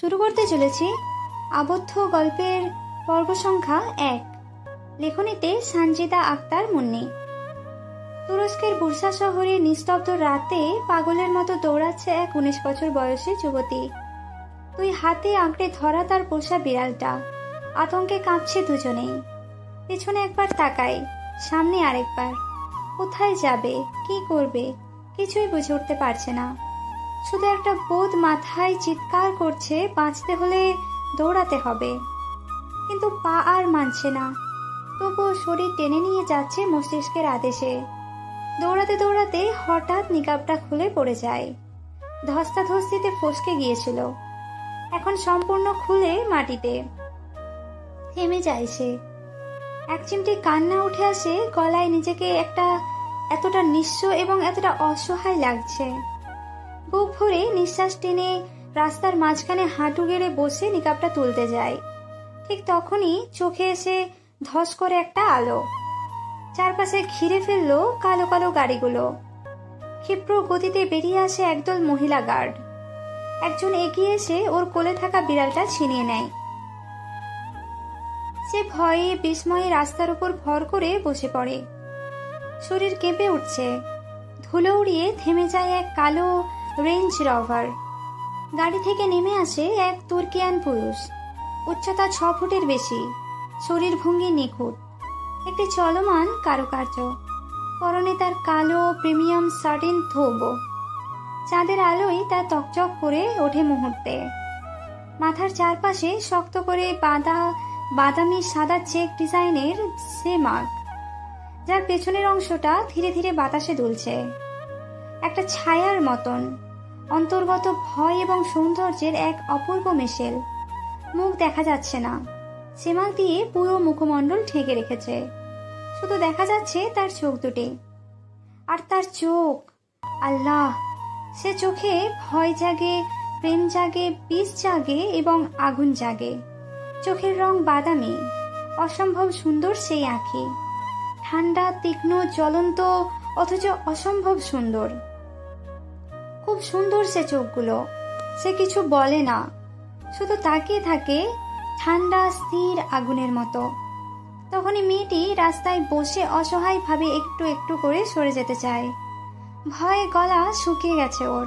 শুরু করতে চলেছি আবদ্ধ গল্পের পর্ব সংখ্যা এক। লেখনীতে সঞ্জিদা আক্তার মুন্নি। তুরস্কের বুরসা শহরে নিস্তব্ধ রাতে পাগলের মতো দৌড়াচ্ছে এক উনিশ বছর বয়সী যুবতী। তুই হাতে আঁকড়ে ধরা তার পোষা বিড়ালটা। আতঙ্কে কাঁপছে দুজনেই। পেছনে একবার তাকায়, সামনে আরেকবার। কোথায় যাবে, কি করবে, কিছুই বুঝে উঠতে পারছে না। শুধু একটা বোধ মাথায় চিৎকার করছে, বাঁচতে হলে দৌড়াতে হবে। কিন্তু পা আর মানছে না। তবুও শরীর টেনে নিয়ে যাচ্ছে মস্তিষ্কের আদেশে। দৌড়াতে দৌড়াতে হঠাৎ নিকাবটা খুলে পড়ে যায়। ধস্তাধস্তিতে ফসকে গিয়েছিল। এখন সম্পূর্ণ খুলে মাটিতে। থেমে যায় সে। এক চিমটি কান্না উঠে আসে, গলায় নিজেকে একটা এতটা নিঃস্ব এবং এতটা অসহায় লাগছে। বুক ভরে নিঃশ্বাস টেনে রাস্তার মাঝখানে হাঁটু গেড়ে বসে নিকাবটা তুলতে যায়। ঠিক তখনই চোখে এসে ধস করে একটা আলো। চারপাশে ঘিরে ফেলল কালো কালো গাড়িগুলো। ক্ষিপ্র গতিতে বেরিয়ে আসে একদল মহিলা গার্ড। একজন এগিয়ে এসে ওর কোলে থাকা বিড়ালটা ছিনিয়ে নেয়। সে ভয়ে বিস্ময়ে রাস্তার উপর ভর করে বসে পড়ে। শরীর কেঁপে উঠছে। ধুলো উড়িয়ে থেমে যায় এক কালো রেঞ্জ রভার গাড়ি থেকে নেমে আসে এক তুর্কিয়ান পুরুষ। উচ্চতা ছ ফুটের বেশি। শরীর ভঙ্গি নিখুঁত। একটি চলমান কারুকার্য। পরনে তার কালো প্রিমিয়াম সার্টিন থোব। চাঁদের আলোয় তা তকচক করে ওঠে মুহূর্তে। মাথার চারপাশে শক্ত করে বাঁধা বাদামি সাদা চেক ডিজাইনের সে মাগ যার পেছনের অংশটা ধীরে ধীরে বাতাসে দুলছে। একটা ছায়ার মতন। অন্তর্গত ভয় এবং সৌন্দর্যের এক অপূর্ব মেশেল। মুখ দেখা যাচ্ছে না। সেমাক দিয়ে পুরো মুখমণ্ডল ঢেকে রেখেছে। শুধু দেখা যাচ্ছে তার চোখ দুটি। আর তার চোখ। আল্লাহ! সে চোখে ভয় জাগে, প্রেম জাগে, বিষ জাগে এবং আগুন জাগে। চোখের রং বাদামি। অসম্ভব সুন্দর সেই আঁখি। ঠান্ডা, তীক্ষ্ণ, জ্বলন্ত, অথচ অসম্ভব সুন্দর। খুব সুন্দর সে চোখগুলো। সে কিছু বলে না। শুধু তাকিয়ে থাকে ঠান্ডা, স্থির আগুনের মতো। তখনই মেয়েটি রাস্তায় বসে অসহায়ভাবে একটু একটু করে সরে যেতে চায়। ভয়ে গলা শুকিয়ে গেছে ওর।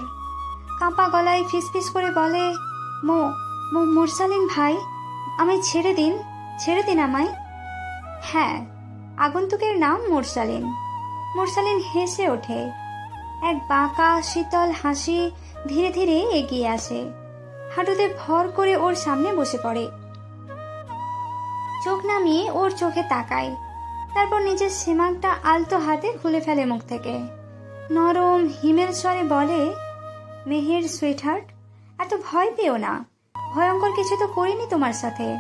কাঁপা গলায় ফিসফিস করে বলে, মো মো, মুরসালিন ভাই, আমায় ছেড়ে দিন ছেড়ে দিন আমায়। হ্যাঁ আগন্তুকের নাম মুরসালিন। মুরসালিন হেসে ওঠে। এক বাঁকা, শীতল হাসি ধীরে ধীরে এগিয়ে আসে। হাঁটুতে ভর করে ওর সামনে বসে পড়ে। চোখ নামিয়ে ওর চোখে তাকায়। তারপর নিজের সেমাকটা আলতো হাতে খুলে ফেলে মুখ থেকে। নরম, হিমেল স্বরে বলে, মেহের সুইটহার্ট, এত ভয় পেও না। ভয়ঙ্কর কিছু তো করিনি তোমার সাথে।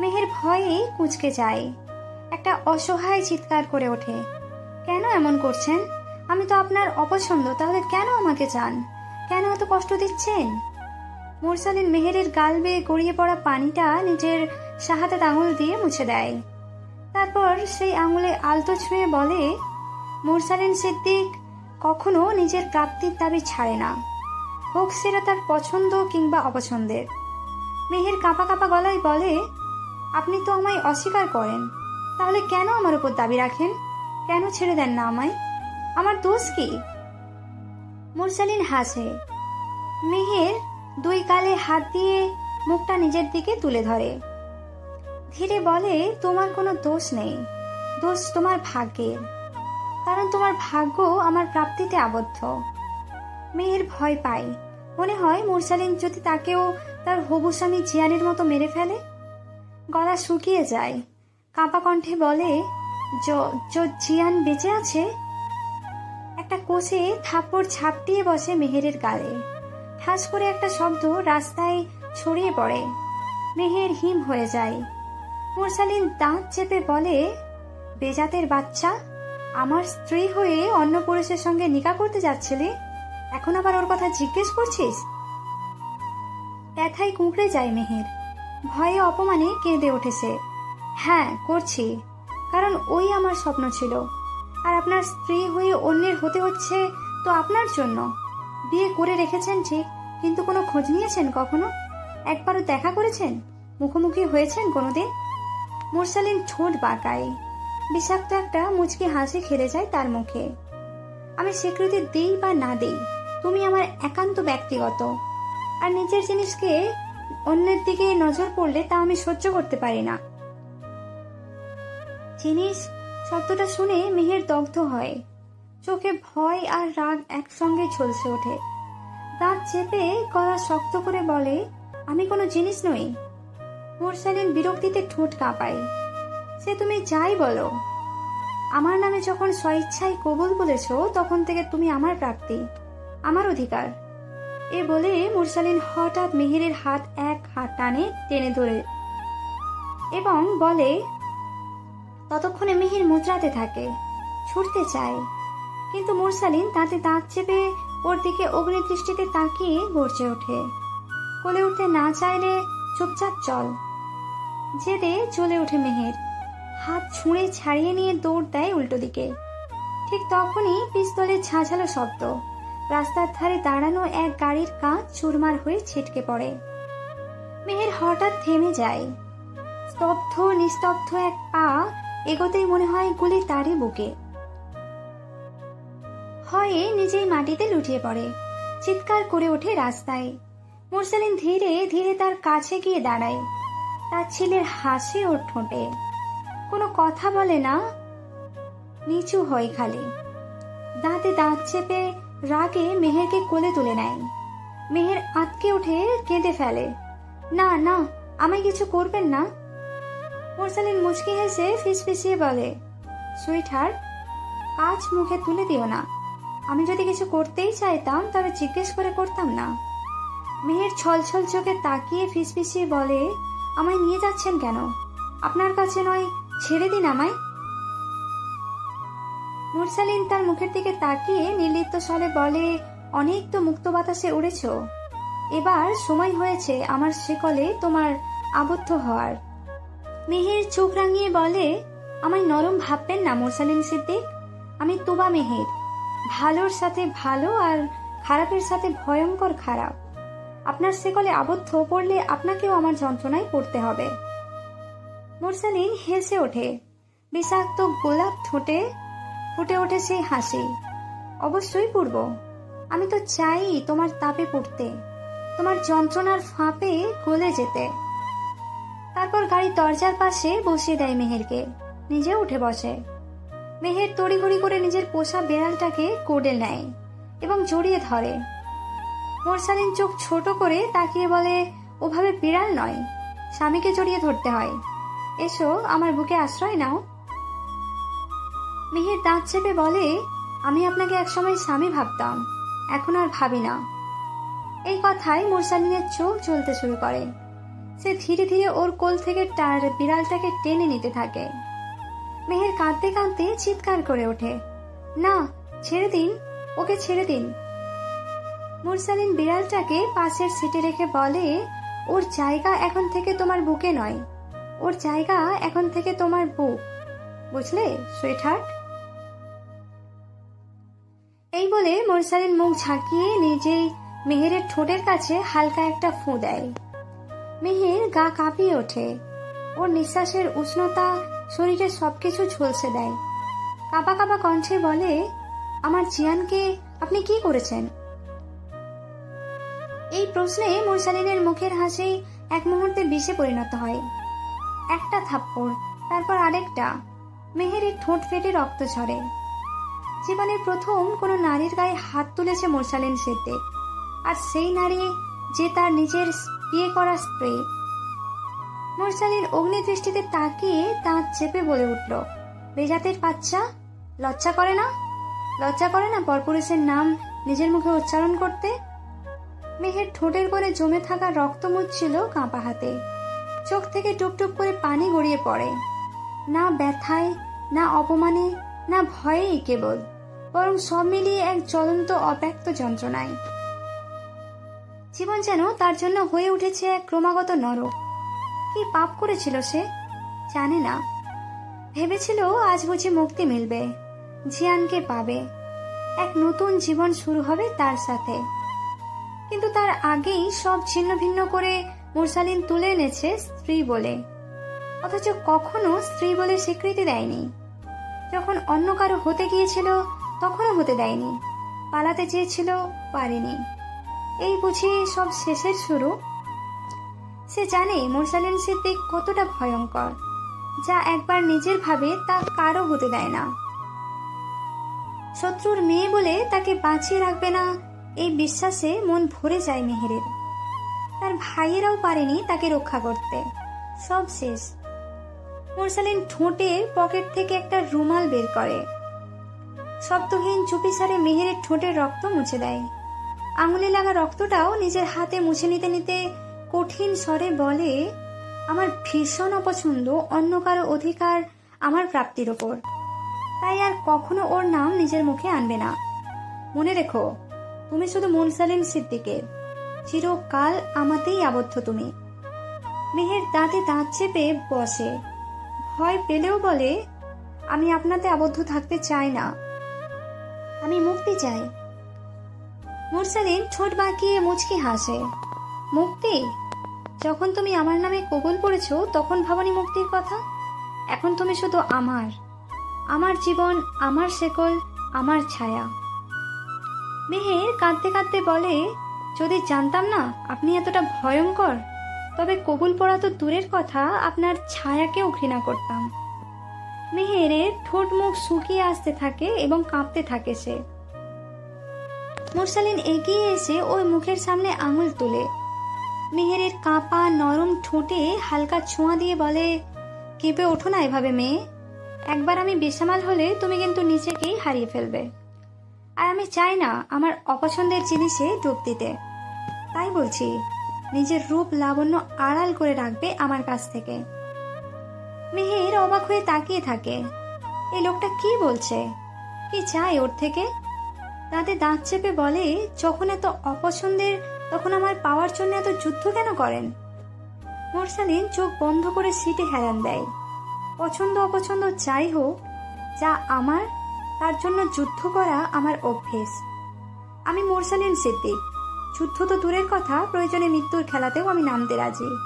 মেহের ভয়ে কুঁচকে যায়। একটা অসহায় চিৎকার করে ওঠে। কেন এমন করছেন? আমি তো আপনার অপছন্দ, তাহলে কেন আমাকে চান? কেন এত কষ্ট দিচ্ছেন? মুরসালিন মেহেরের গাল বেয়ে গড়িয়ে পড়া পানিটা নিজের সাহাতে আঙুল দিয়ে মুছে দেয়। তারপর সেই আঙুলে আলতো ছুঁয়ে বলে, মুরসালিন সিদ্দিক, কখনো নিজের প্রাপ্তির দাবি ছাড়ে না। হোক সেটা তার পছন্দ কিংবা অপছন্দের। মেহের কাঁপা কাঁপা গলায় বলে, আপনি তো আমায় অস্বীকার করেন, তাহলে কেন আমার উপর দাবি রাখেন? কেন ছেড়ে দেন না আমায়? আমার দোষ কি? মুরসালিন হাসে মেহের দুই গালে হাত দিয়ে মুখটা নিজের দিকে তুলে ধরে। ধীরে বলে, তোমার কোনো দোষ নেই। দোষ তোমার ভাগ্যের। কারণ তোমার ভাগ্য আমার প্রাপ্তিতে আবদ্ধ। মেয়ের ভয় পায়। মনে হয় মুরসালিন যদি তাকেও তার হবু স্বামী জিয়ানের মতো মেরে ফেলে? গলা শুকিয়ে যায়। কাঁপা কণ্ঠে বলে "জ- জ- জিয়ান বেঁচে আছে? একটা কোষে থাপ্পড় ঝাপটিয়ে বসে মেহেরের গালে। ঠাস করে একটা শব্দ রাস্তায় ছড়িয়ে পড়ে। মেহের হিম হয়ে যায়। মুরসালিন দাঁত চেপে বলে, বেজাতের বাচ্চা, আমার স্ত্রী হয়ে অন্য পুরুষের সঙ্গে নিকা করতে যাচ্ছিলে? এখন আবার ওর কথা জিজ্ঞেস করছিস? ব্যথায় কুঁকড়ে যায় মেহের। ভয়ে অপমানে কেঁদে উঠেছে। হ্যাঁ করছি, কারণ ওই আমার স্বপ্ন ছিল। আর আপনার স্ত্রী হয়ে অন্যের হতে হচ্ছে তো আপনার জন্য। বিয়ে করে রেখেছেন ঠিক, কিন্তু কোনো খোঁজ নিয়েছেন কখনো? একবারও দেখা করেছেন? মুখোমুখি হয়েছেন কোনোদিন? মুরসালিন ঠোঁট বাঁকায়। বিষাক্ত একটা মুচকি হাসি খেলে যায় তার মুখে। আমি স্বীকৃতি দিই বা না দিই, তুমি আমার একান্ত ব্যক্তিগত। আর নিজের জিনিসকে অন্যের দিকে নজর পড়লে তা আমি সহ্য করতে পারি না। জিনিস শব্দটা শুনে মেহের দগ্ধ হয়। চোখে ভয় আর রাগ একসঙ্গে ঝলসে ওঠে। দাঁত চেপে গলা শক্ত করে বলে, আমি কোনো জিনিস নই। মোরসালিন বিরক্তিতে ঠোঁট কাঁপায়। সে তুমি যাই বলো। আমার নামে যখন স্বইচ্ছায় কবুল বলেছ, তখন থেকে তুমি আমার প্রাপ্তি, আমার অধিকার। এ বলে মুরসালিন হঠাৎ মেহেরের হাত এক হাত টানে টেনে ধরে এবং বলে ততক্ষণে মেহের মুদ্রাতে থাকে। ছুটতে চায়। কিন্তু মুরসালিন তাতে দাঁত চেপে ওর দিকে অগ্নিদৃষ্টিতে তাকিয়ে গর্জে ওঠে। কোলে উঠতে না চাইলে চুপচাপ চল। জেদে চলে ওঠে মেহের। হাত ছুঁড়ে ছাড়িয়ে নিয়ে দৌড় দেয় উল্টো দিকে। ঠিক তখনই পিস্তলের ঝাঁঝালো শব্দ। রাস্তার ধারে দাঁড়ানো এক গাড়ির কাঁচ চুরমার হয়ে ছিটকে পড়ে। মেহের হঠাৎ থেমে যায়। স্তব্ধ নিস্তব্ধ এক পা এগোতেই মনে হয় গুলি তারই বুকে। হয়ে নিজেই মাটিতে লুটিয়ে পড়ে, চিৎকার করে ওঠে রাস্তায়। মুরসালিন ধীরে ধীরে তার কাছে গিয়ে দাঁড়ায়। তার ছেলের হাসি ওর ঠোঁটে। কোনো কথা বলে না, নিচু হয় খালি। দাঁতে দাঁত চেপে রাগে মেহেরকে কোলে তুলে নেয়। মেহের আটকে উঠে কেঁদে ফেলে। না না, আমায় কিছু করবেন না। মোরসালিন মুচকি হেসে ফিসফিসিয়ে বলে সুইট হার্ট কাজ মুখে তুলে দিও না। আমি যদি কিছু করতেই চাইতাম, তবে জিজ্ঞেস করে করতাম না। মেহের ছলছল চোখে তাকিয়ে ফিসফিসিয়ে বলে, আমায় নিয়ে যাচ্ছেন কেন? আপনার কাছে নয়, ছেড়ে দিন আমায়। মুরসালিন তার মুখের দিকে তাকিয়ে নির্লিপ্ত স্বরে বলে, অনেক তো মুক্ত বাতাসে উড়েছ। এবার সময় হয়েছে আমার শিকলে তোমার আবদ্ধ হওয়ার। মেহের চোখ রাঙিয়ে বলে, আমায় নরম ভাববেন না মুরসালিন সিদ্দিক। আমি তুবা মেহের। ভালোর সাথে ভালো আর খারাপের সাথে ভয়ঙ্কর খারাপ। আপনার সেকলে আবদ্ধ পড়লে আপনাকেও আমার যন্ত্রণায় পড়তে হবে। মুরসালিন হেসে ওঠে। বিষাক্ত গোলাপ ঠোঁটে, ফুটে ওঠে সেই হাসি। অবশ্যই পূর্ব আমি তো চাই তোমার তাপে পড়তে, তোমার যন্ত্রণার ফাঁপে গলে যেতে। তারপর গাড়ির দরজার পাশে বসিয়ে দেয় মেহেরকে। নিজে উঠে বসে। মেহের তড়িঘড়ি করে নিজের পোষা বেড়ালটাকে কোডে নেয় এবং জড়িয়ে ধরে। মোরসালিন চোখ ছোট করে তাকিয়ে বলে, ওভাবে বিড়াল নয়, স্বামীকে জড়িয়ে ধরতে হয়। এসো, আমার বুকে আশ্রয় নাও। মেহের দাঁত চেপে বলে, আমি আপনাকে একসময় স্বামী ভাবতাম, এখন আর ভাবি না। এই কথায় মোরসালিনের চোখ চলতে শুরু করে। সে ধীরে ধীরে ওর কোল থেকে তার বিড়ালটাকে টেনে নিতে থাকে। মেহের কাঁদতে কাঁদতে চিৎকার করে ওঠে। না, ছেড়ে দিন, ওকে ছেড়ে দিন। মুরসালিন বিড়ালটাকে পাশের সিটে রেখে বলে, ওর জায়গা এখন থেকে তোমার বুকে নয়। ওর জায়গা এখন থেকে তোমার বুক। বুঝলে, সুইটহার্ট? এই বলে মোরসালিন মুখ ঝাঁকিয়ে নিজেই মেহেরের ঠোঁটের কাছে হালকা একটা ফুঁ দেয়। মেহের গা কাঁপিয়ে ওঠে। ওর নিঃশ্বাসের উষ্ণতা শরীরে সবকিছু ঝলসে দেয়। কাঁপা কাঁপা কণ্ঠে বলে, আমার জিয়ানকে আপনি কি করেছেন? এই প্রশ্নে মুরসালিনের মুখের হাসি এক মুহূর্তে বিষে পরিণত হয়। একটা থাপ্পড়, তারপর আরেকটা। মেহেরের ঠোঁট ফেটে রক্ত ঝরে। জীবনের প্রথম কোনো নারীর গায়ে হাত তুলেছে মোরসালিন সিদ্দিক আর সেই নারী যে তার নিজের বিয়ে করা স্ত্রী মোরসালিন অগ্নিদৃষ্টিতে তাকিয়ে দাঁত চেপে বলে উঠল, বেজাতের বাচ্চা, লজ্জা করে না? লজ্জা করে না পরপুরুষের নাম নিজের মুখে উচ্চারণ করতে? মেহের ঠোঁটের করে জমে থাকা রক্ত মুচ্ছিল কাঁপা হাতে। চোখ থেকে টুপটুপ করে পানি গড়িয়ে পড়ে। না ব্যথায়, না অপমানে, না ভয়েই কেবল, বরং সব মিলিয়ে এক জ্বলন্ত অব্যক্ত যন্ত্রণায়। জীবন যেন তার জন্য হয়ে উঠেছে এক ক্রমাগত নরক কি পাপ করেছিল সে? জানে না। ভেবেছিল আজ বুঝি মুক্তি মিলবে, জিয়ানকে পাবে। এক নতুন জীবন শুরু হবে তার সাথে। কিন্তু তার আগেই সব ছিন্ন ভিন্ন করে মুরসালিন তুলে এনেছে স্ত্রী বলে। অথচ কখনো স্ত্রী বলে স্বীকৃতি দেয়নি। যখন অন্য কারও হতে গিয়েছিল, তখনও হতে দেয়নি। পালাতে চেয়েছিল, পারেনি। এই বুঝি সব শেষের শুরু? সে জানে মুরসালিন সিদ্দিক কতটা ভয়ঙ্কর, যা একবার নিজের ভাবে তা কারও হতে দেয় না। শত্রুর মেয়ে বলে তাকে বাঁচিয়ে রাখবে না, এই বিশ্বাসে মন ভরে যায় মেহেরের। তার ভাইয়েরাও পারেনি তাকে রক্ষা করতে। সব শেষ। মুরসালিন ঠোঁটে পকেট থেকে একটা রুমাল বের করে। শব্দহীন চুপিসারে মেহেরের ঠোঁটের রক্ত মুছে দেয়। আঙুলে লাগা রক্তটাও নিজের হাতে মুছে নিতে নিতে কঠিন স্বরে বলে, আমার ভীষণ অপছন্দ, অন্য কারও অধিকার আমার প্রাপ্তির ওপর। তাই আর কখনো ওর নাম নিজের মুখে আনবে না। মনে রেখো, তুমি শুধু মুনসালিম সিদ্দিকের চিরকাল আমাতেই আবদ্ধ তুমি মেহের দাঁতে দাঁত চেপে বসে। ভয় পেলেও বলে, আমি আপনাতে আবদ্ধ থাকতে চাই না। আমি মুক্তি চাই। মুরসালিন ঠোঁট বাঁকিয়ে মুচকি হাসে। মুক্তি, যখন তুমি আমার নামে কবুল পড়েছ তখন ভাবনি মুক্তির কথা? এখন তুমি শুধু আমার। আমার জীবন, আমার শেকল, আমার ছায়া। মেহের কাঁদতে কাঁদতে বলে, যদি জানতাম না, আপনি এতটা ভয়ঙ্কর, তবে কবুল পড়া তো দূরের কথা, আপনার ছায়াকেও ঘৃণা করতাম। মেহেরের ঠোঁট মুখ শুকিয়ে আসতে থাকে এবং কাঁপতে থাকে সে। মুরসালিন এগিয়ে এসে ওই মুখের সামনে আঙুল তুলে। মেহেরের কাঁপা নরম ঠোঁটে হালকা ছোঁয়া দিয়ে বলে, কেঁপে ওঠো না এভাবে মেয়ে। একবার আমি বেসামাল হলে তুমি কিন্তু নিজেকেই হারিয়ে ফেলবে। আর আমি চাই না আমার অপছন্দের জিনিসে ডুব দিতে। তাই বলছি, নিজের রূপ লাবণ্য আড়াল করে রাখবে আমার কাছ থেকে। মেহের অবাক হয়ে তাকিয়ে থাকে এই লোকটা কি বলছে? কি চায় ওর থেকে? দাঁতে দাঁত চেপে বলে, যখন এত অপছন্দের, তখন আমার পাওয়ার জন্য এত যুদ্ধ কেন করেন? মোরসালিন চোখ বন্ধ করে সিটে হেরান দেয়। পছন্দ, অপছন্দ যাই হোক, যা আমার, তার জন্য যুদ্ধ করা আমার অভ্যেস। আমি মোরসালিন সিদ্দিক। যুদ্ধ তো দূরের কথা, প্রয়োজনে মৃত্যুর খেলাতেও আমি নামতে রাজি।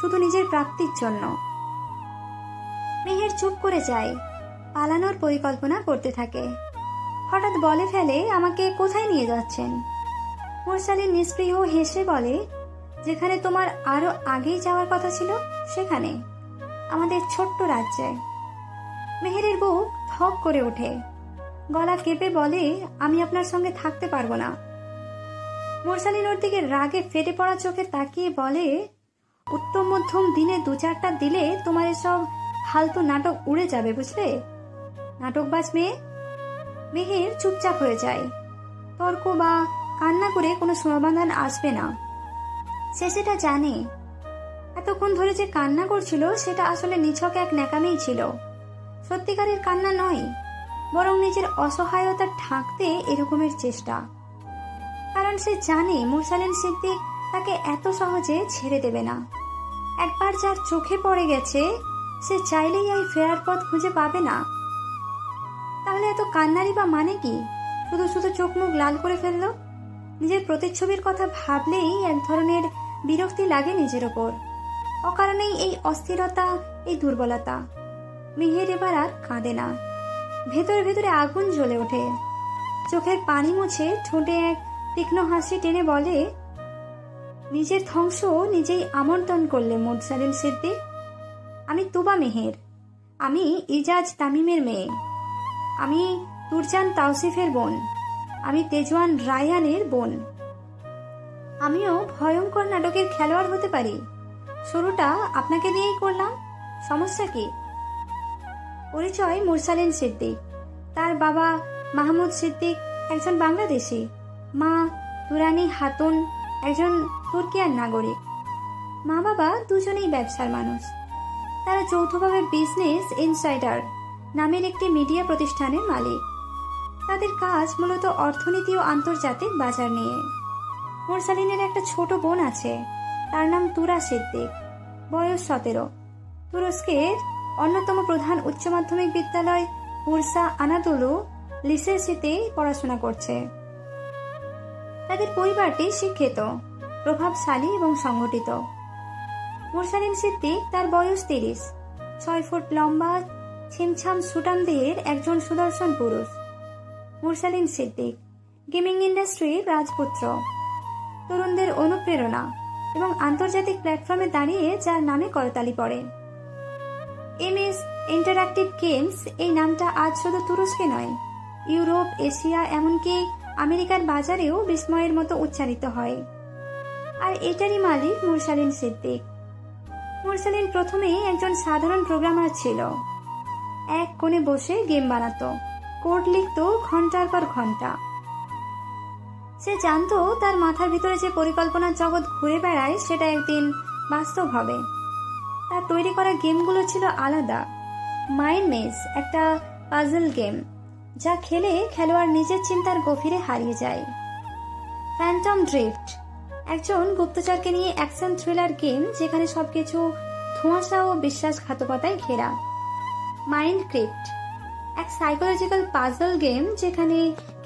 শুধু নিজের প্রাপ্তির জন্য। মেহের চুপ করে যায়। পালানোর পরিকল্পনা করতে থাকে। হঠাৎ বলে ফেলে আমাকে কোথায় নিয়ে যাচ্ছেন? মোরসালিন নিষ্পৃহ হেসে বলে, যেখানে তোমার আরও আগেই যাওয়ার কথা ছিল, সেখানে, আমাদের ছোট্ট রাজ্যে। মেহেরের বুক ধক করে ওঠে। গলা কেঁপে বলে, আমি আপনার সঙ্গে থাকতে পারব না। মোরসালিন ওর দিকে রাগে ফেটে পড়া চোখে তাকিয়ে বলে, উত্তম মধ্যম দিনে দু চারটা দিলে তোমার এসব ফালতু নাটক উড়ে যাবে, বুঝলে? নাটকবাজ মেয়ে মেহের চুপচাপ হয়ে যায়। তর্ক বা কান্না করে কোনো সমাধান আসবে না। সে সেটা জানে। এতক্ষণ ধরে যে কান্না করছিল, সেটা আসলে নিছক এক ন্যাকামেই ছিল। সত্যিকারের কান্না নয়, বরং নিজের অসহায়তা ঢাকতে এরকমের চেষ্টা। কারণ সে জানে মুরসালিন সিদ্দিক তাকে এত সহজে ছেড়ে দেবে না। একবার যার চোখে পড়ে গেছে, সে চাইলেই এই ফেরার পথ খুঁজে পাবে না। তাহলে এত কান্নারি বা মানে কি? শুধু শুধু চোখ মুখ লাল করে ফেলল? নিজের প্রতিচ্ছবির কথা ভাবলেই এক ধরনের বিরক্তি লাগে নিজের ওপর। অকারণেই এই অস্থিরতা, এই দুর্বলতা। মিহের এবার আর কাঁদে না। ভেতরে ভেতরে আগুন জ্বলে ওঠে। চোখের পানি মুছে ঠোঁটে এক তীক্ষ্ণ হাসি টেনে বলে, নিজের ধ্বংস নিজেই আমন্ত্রণ করলে মোরসালিম সিদ্দিক। আমি তুবা মেহের। আমি ইজাজ তামিমের মেয়ে। আমি তুরজান তাওসিফের বোন। আমি তেজওয়ান রায়ানের বোন। আমিও ভয়ঙ্কর নাটকের খেলোয়াড় হতে পারি। শুরুটা আপনাকে দিয়েই করলাম। সমস্যা কি? পরিচয় মুরসালিন সিদ্দিক। তার বাবা মাহমুদ সিদ্দিক একজন বাংলাদেশি। মা তুরানি হাতুন একজন তুর্কিয়ার নাগরিক। মা বাবা দুজনেই ব্যবসার মানুষ। তারা যৌথভাবে বিজনেস ইনসাইডার নামের একটি মিডিয়া প্রতিষ্ঠানের মালিক। তাদের কাজ মূলত অর্থনীতি ও আন্তর্জাতিক বাজার নিয়ে। মোরসালিনের একটা ছোট বোন আছে, তার নাম তুরা সিদ্দিক, বয়স সতেরো। তুরস্কের অন্যতম প্রধান উচ্চ মাধ্যমিক বিদ্যালয় বুরসা আনাদুলু লিসেসিতে পড়াশোনা করছে। তাদের পরিবারটি শিক্ষিত, প্রভাবশালী এবং সংগঠিত। মুরসালিন সিদ্দিক তার বয়স তিরিশ, ছয় ফুট লম্বা ছিমছাম সুটাম দেহের একজন সুদর্শন পুরুষ, মুরসালিন সিদ্দিক, গেমিং ইন্ডাস্ট্রির রাজপুত্র। তরুণদের অনুপ্রেরণা এবং আন্তর্জাতিক প্ল্যাটফর্মে দাঁড়িয়ে যার নামে করতালি পড়ে। এমএস ইন্টারঅ্যাক্টিভ গেমস এই নামটা আজ শুধু তুরস্কে নয়, ইউরোপ, এশিয়া, এমনকি আমেরিকার বাজারেও বিস্ময়ের মতো উচ্চারিত হয়। আর এটারই মালিক মুরসালিন সিদ্দিক। মুরসালিন প্রথমেই একজন সাধারণ প্রোগ্রামার ছিল। এক কোণে বসে গেম বানাতো। কোড লিখতো ঘণ্টার পর ঘণ্টা। সে জানতো তার মাথার ভিতরে যে পরিকল্পনার জগৎ ঘুরে বেড়ায়, সেটা একদিন বাস্তব হবে। তার তৈরি করা গেমগুলো ছিল আলাদা। মাইন্ড মেজ একটা পাজল গেম, যা খেলে খেলোয়াড় নিজের চিন্তার গভীরে হারিয়ে যায়। ফ্যান্টম ড্রিফট, একজন গুপ্তচরকে নিয়ে অ্যাকশন থ্রিলার গেম, যেখানে সবকিছু ধোঁয়াশা ও বিশ্বাসঘাতকতায় ঘেরা। মাইন্ড ক্রিপ্ট এক সাইকোলজিক্যাল পাজল গেম যেখানে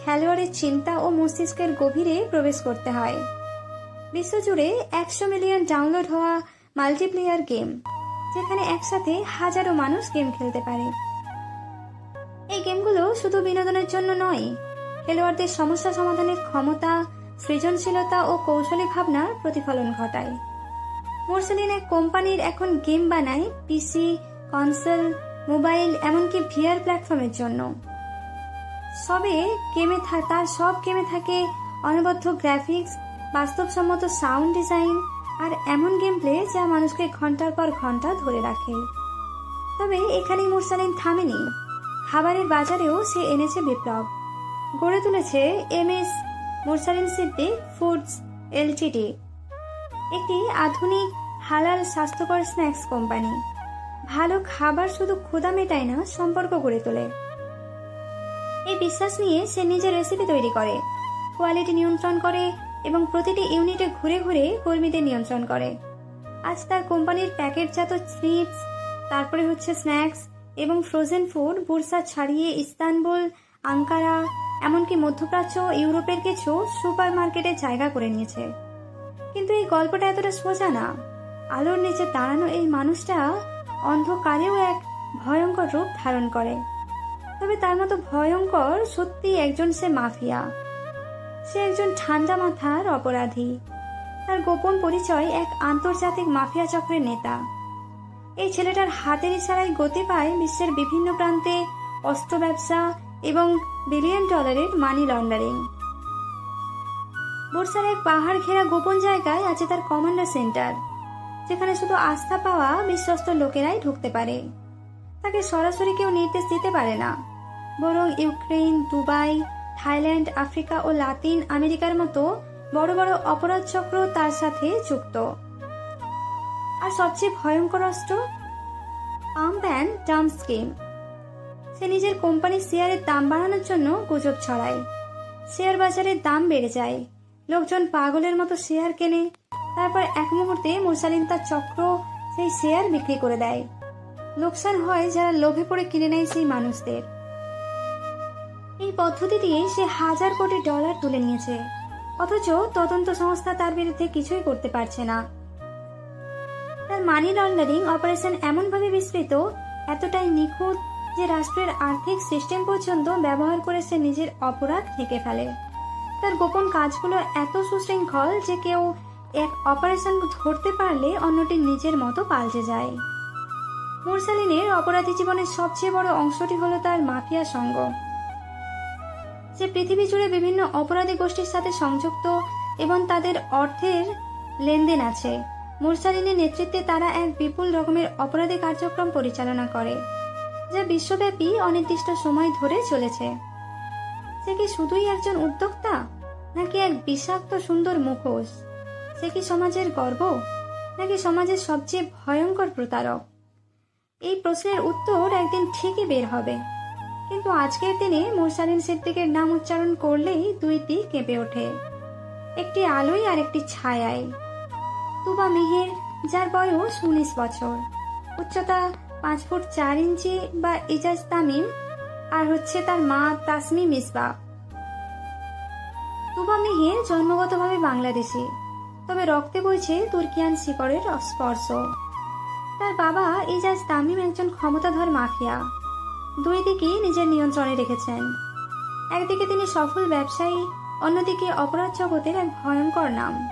খেলোয়াড়ের চিন্তা ও মস্তিষ্কের গভীরে প্রবেশ করতে হয়। বিশ্বজুড়ে একশো মিলিয়ন ডাউনলোড হওয়া মাল্টিপ্লেয়ার গেম যেখানে একসাথে হাজারো মানুষ গেম খেলতে পারে। এই গেমগুলো শুধু বিনোদনের জন্য নয়, খেলোয়াড়দের সমস্যা সমাধানের ক্ষমতা, সৃজনশীলতা ও কৌশলী ভাবনার প্রতিফলন ঘটায়। মোরসেলিন এক কোম্পানির এখন গেম বানায় পিসি কনসোল মোবাইল, এমনকি ভিআর প্ল্যাটফর্মের জন্য। সবে গেমে থা- তার সব গেমে থাকে অনবদ্য গ্রাফিক্স, বাস্তবসম্মত সাউন্ড ডিজাইন, আর এমন গেম প্লে যা মানুষকে ঘণ্টার পর ঘণ্টা ধরে রাখে। তবে এখানেই মুরসালিন থামেনি। খাবারের বাজারেও সে এনেছে বিপ্লব। গড়ে তুলেছে এম এস, মুরসালিন সিদ্দিক ফুডস এলটিডি একটি আধুনিক হালাল স্বাস্থ্যকর স্ন্যাক্স কোম্পানি। ভালো খাবার শুধু ক্ষুধা মেটায় না, সম্পর্ক গড়ে তোলে। এই বিশ্বাস নিয়ে সে নিজের রেসিপি তৈরি করে। কোয়ালিটি নিয়ন্ত্রণ করে এবং প্রতিটি ইউনিটে ঘুরে ঘুরে কর্মীদের নিয়ন্ত্রণ করে। আজ তার কোম্পানির প্যাকেটজাত চিপস, তারপরে হচ্ছে স্ন্যাক্স এবং ফ্রোজেন ফুড বুরসা ছাড়িয়ে ইস্তানবুল, আঙ্কারা, এমনকি মধ্যপ্রাচ্য, ইউরোপের কিছু সুপার মার্কেটে জায়গা করে নিয়েছে। কিন্তু এই গল্পটা এতটা সোজা না। আলোর নিচে দাঁড়ানো এই মানুষটা অন্ধকারেও এক ভয়ঙ্কর রূপ ধারণ করে। তবে তার মতো ভয়ঙ্কর সত্যি একজন সে মাফিয়া। সে একজন ঠান্ডা মাথার অপরাধী। তার গোপন পরিচয় এক আন্তর্জাতিক মাফিয়া চক্রের নেতা। এই ছেলেটার হাতের ইশারায় গতি পায় বিশ্বের বিভিন্ন প্রান্তে অস্ত্র ব্যবসা এবং বিলিয়ন ডলারের মানি লন্ডারিং। বুরসার এক পাহাড় ঘেরা গোপন জায়গায় আছে তার কমান্ডার সেন্টার। যেখানে শুধু আস্থা পাওয়া বিশ্বস্ত লোকেরাই ঢুকতে পারে। তাকে সরাসরি কেউ নির্দেশ দিতে পারে না। বরং ইউক্রেন দুবাই, থাইল্যান্ড, আফ্রিকা ও লাতিন আমেরিকার মতো বড় বড় অপরাধ চক্র তার সাথে যুক্ত। আর সবচেয়ে ভয়ঙ্কর অস্ত্র? Pump and scheme. সে নিজের কোম্পানির শেয়ারের দাম বাড়ানোর জন্য গুজব ছড়ায়। শেয়ার বাজারের দাম বেড়ে যায়। লোকজন পাগলের মতো শেয়ার কেনে। তারপর এক মুহূর্তে মুরসালিন তার চক্র সেই শেয়ার বিক্রি করে দেয়। লোকসান হয় যারা লোভে পড়ে কিনে নেয় সেই মানুষদের। এই পদ্ধতি দিয়ে সে হাজার কোটি ডলার তুলে নিয়েছে। অথচ তদন্ত সংস্থা তার বিরুদ্ধে কিছুই করতে পারছে না। তার মানি লন্ডারিং অপারেশন এমনভাবে বিস্তৃত, এতটাই নিখুঁত যে রাষ্ট্রের আর্থিক সিস্টেম পর্যন্ত ব্যবহার করে সে নিজের অপরাধ ঢেকে ফেলে। তার গোপন কাজগুলো এত সুশৃঙ্খল যে কেউ এক অপারেশন ধরতে পারলে অন্যটি নিজের মতো পাল্টে যায়। মুরসালিনের অপরাধী জীবনের সবচেয়ে বড় অংশটি হলো তার মাফিয়া সঙ্গ। যে পৃথিবী জুড়ে বিভিন্ন অপরাধী গোষ্ঠীর সাথে সংযুক্ত এবং তাদের অর্থের লেনদেন আছে, মুরসালিনের নেতৃত্বে তারা এক বিপুল রকমের অপরাধী কার্যক্রম পরিচালনা করে, যা বিশ্বব্যাপী অনির্দিষ্ট সময় ধরে চলেছে। সে কি শুধুই একজন উদ্যোক্তা, নাকি এক বিষাক্ত সুন্দর মুখোশ? সে কি সমাজের গর্ব? নাকি সমাজের সবচেয়ে ভয়ঙ্কর প্রতারক? এই প্রশ্নের উত্তর একদিন ঠিকই বের হবে। কিন্তু আজকের দিনে মোরসালিন সিদ্দিকের নাম উচ্চারণ করলেই দুইটি কেঁপে ওঠে। একটি আলোয় আর একটি ছায়ায় তুবা মেহের, যার বয়স উনিশ বছর। উচ্চতা পাঁচ ফুট চার ইঞ্চি বা ইজাজ তামিম, আর হচ্ছে তার মা তাসমি মিসবা তুবা মেহের জন্মগতভাবে বাংলাদেশি। তবে রক্তে বইছে তুর্কিয়ান শিকড়ের স্পর্শ। তার বাবা ইজাজ তামিম একজন ক্ষমতাধর মাফিয়া। দুই দিকেই নিজের নিয়ন্ত্রণে রেখেছেন। একদিকে তিনি সফল ব্যবসায়ী, অন্যদিকে অপরাধ জগতের এক ভয়ঙ্কর নাম।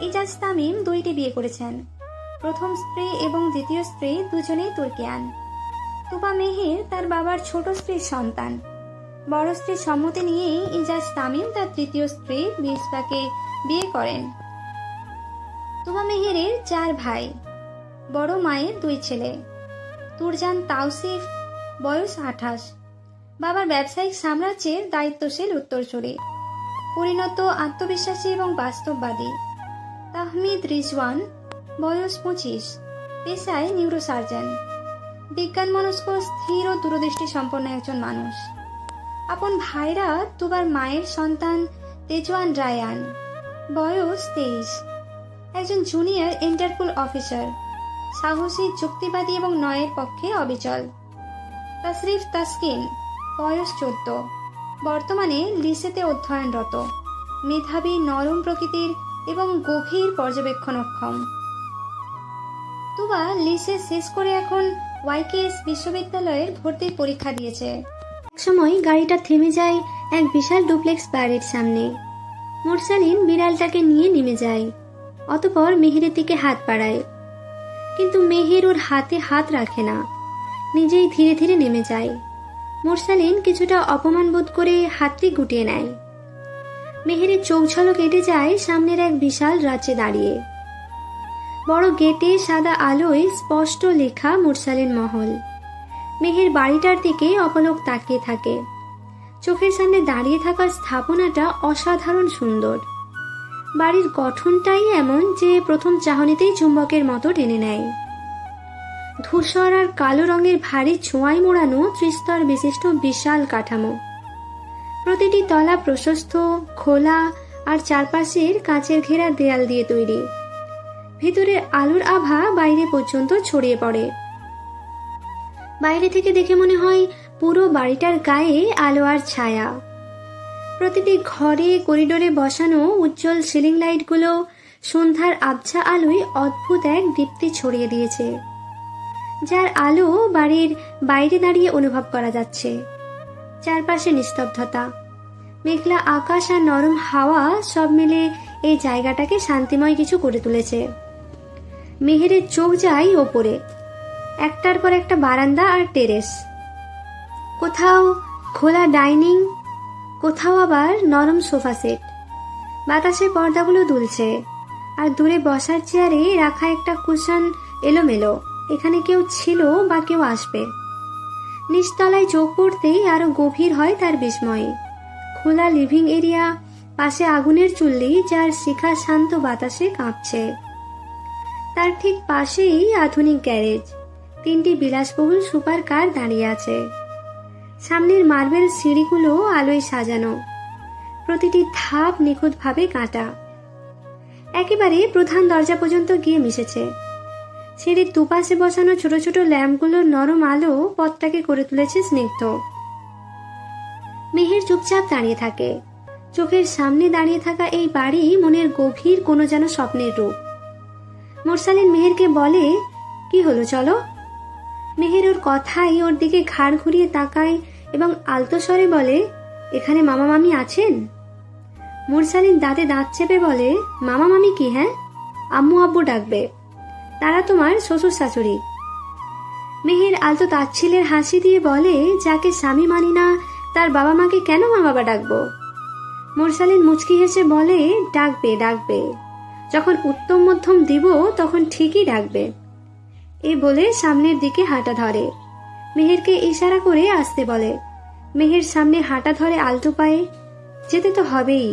ইজাজ তামিম দুইটি বিয়ে করেছেন। প্রথম স্ত্রী এবং দ্বিতীয় স্ত্রী দুজনেই তুর্কিয়ান। তুপা মেহের তার বাবার ছোট স্ত্রীর সন্তান। বড় স্ত্রীর সম্মতি নিয়েই ইজাজ তামিম তার তৃতীয় স্ত্রী মিসবাকে বিয়ে করেন। তুবা মেহেরের চার ভাই, বড় মায়ের দুই ছেলে। তুরজান তাওসিফ, বয়স আঠাশ। বাবার ব্যবসায়িক সাম্রাজ্যের দায়িত্বশীল উত্তরসূরি। পরিণত আত্মবিশ্বাসী এবং বাস্তববাদী। তাহমিদ রিজওয়ান, বয়স পঁচিশ। পেশায় নিউরোসার্জন। বিজ্ঞান মনস্ক, স্থির ও দূরদৃষ্টি সম্পন্ন একজন মানুষ। আপন ভাইরা তুবার মায়ের সন্তান তেজওয়ান রায়ান। বয়স তেইশ। একজন জুনিয়র ইন্টারপোল অফিসার সাহসী, যুক্তিবাদী এবং নয়ের পক্ষে অবিচল। তাসরিফ তাসকিন, বয়স চোদ্দ। বর্তমানে লিসেতে অধ্যয়নরত। মেধাবী, নরম প্রকৃতির এবং গভীর পর্যবেক্ষণক্ষম তুবা লিসে শেষ করে এখন ওয়াইকেএস বিশ্ববিদ্যালয়ের ভর্তির পরীক্ষা দিয়েছে। একসময় গাড়িটা থেমে যায় এক বিশাল ডুপ্লেক্স বাড়ির সামনে। মোরসালিন বিড়ালটাকে নিয়ে নেমে যায়। অতপর মেহেরের দিকে হাত বাড়ায়। কিন্তু মেহের ওর হাতে হাত রাখে না। নিজেই ধীরে ধীরে নেমে যায়। মুরসালিন কিছুটা অপমান বোধ করে হাতটি গুটিয়ে নেয়। মেহেরের চোখ ঝলক কেটে যায় সামনের এক বিশাল রাজ্যে দাঁড়িয়ে। বড় গেটে সাদা আলোয় স্পষ্ট লেখা মুরসালিন মহল। মেহের বাড়িটার দিকে অপলক তাকিয়ে থাকে। চোখের সামনে দাঁড়িয়ে থাকা স্থাপনাটা অসাধারণ সুন্দর। বাড়ির গঠনটাই এমন যে প্রথম চাহনিতেই চুম্বকের মতো টেনে নেয়। ধূসর আর কালো রঙের ভারী ছোঁয়ায় মোড়ানো ত্রিস্তর বিশিষ্ট বিশাল কাঠামো। প্রতিটি তলা প্রশস্ত, খোলা আর চারপাশের কাঁচের ঘেরা দেয়াল দিয়ে তৈরি। ভিতরের আলোর আভা বাইরে পর্যন্ত ছড়িয়ে পড়ে। বাইরে থেকে দেখে মনে হয় পুরো বাড়িটার গায়ে আলো আর ছায়া। প্রতিটি ঘরে, করিডোরে বসানো উজ্জ্বল সিলিং লাইটগুলো সন্ধ্যার আবছা আলোয় অদ্ভুত এক দীপ্তি ছড়িয়ে দিয়েছে, যার আলো বাড়ির বাইরে দাঁড়িয়ে অনুভব করা যাচ্ছে। চারপাশে নিস্তব্ধতা, মেঘলা আকাশ আর নরম হাওয়া সব মিলে এই জায়গাটাকে শান্তিময় কিছু করে তুলেছে। মেহেরের চোখ যায় ওপরে, একটার পর একটা বারান্দা আর টেরেস। কোথাও খোলা ডাইনিং কোথাও আবার নরম সোফা সেট। বাতাসে পর্দাগুলো দুলছে। আর দূরে বসার চেয়ারে রাখা একটা কুশন এলোমেলো। এখানে কেউ ছিল বা কেউ আসবে। নিচতলায় চোখ পড়তেই আরও গভীর হয় তার বিস্ময়ে। খোলা লিভিং এরিয়া, পাশে আগুনের চুল্লি যার শিখা শান্ত বাতাসে কাঁপছে। তার ঠিক পাশেই আধুনিক গ্যারেজ। তিনটি বিলাসবহুল সুপার কার দাঁড়িয়ে আছে। সামনের মার্বেল সিঁড়িগুলো আলোয় সাজানো। প্রতিটি ধাপ নিখুঁতভাবে কাটা। একেবারে প্রধান দরজা পর্যন্ত গিয়ে মিশেছে। সিঁড়ির দুপাশে বসানো ছোট ছোট ল্যাম্পগুলোর নরম আলো পথটাকে করে তুলেছে স্নিগ্ধ। মেহের চুপচাপ দাঁড়িয়ে থাকে। চোখের সামনে দাঁড়িয়ে থাকা এই বাড়ি মনের গভীর কোনো যেন স্বপ্নের রূপ। মোরসালিন মেহেরকে বলে, কি হলো, চলো? মেহের ওর কথাই ওর দিকে ঘাড় ঘুরিয়ে তাকায় এবং আলতো স্বরে বলে, এখানে মামা মামি আছেন? মুরসালিন দাঁতে দাঁত চেপে বলে, মামা মামি কি হ্যাঁ? আম্মু আব্বু ডাকবে। তারা তোমার শ্বশুর শাশুড়ি। মেহের আলতো তাচ্ছিলের হাসি দিয়ে বলে, যাকে স্বামী মানি না, তার বাবা মাকে কেন মা বাবা ডাকবো? মুরসালিন মুচকি হেসে বলে, ডাকবে ডাকবে। যখন উত্তম মধ্যম দিব, তখন ঠিকই ডাকবে। এই বলে সামনের দিকে হাঁটা ধরে। মেহেরকে ইশারা করে আসতে বলে। মেহের সামনে হাঁটা ধরে আলতো পায়ে, যেতে তো হবেই।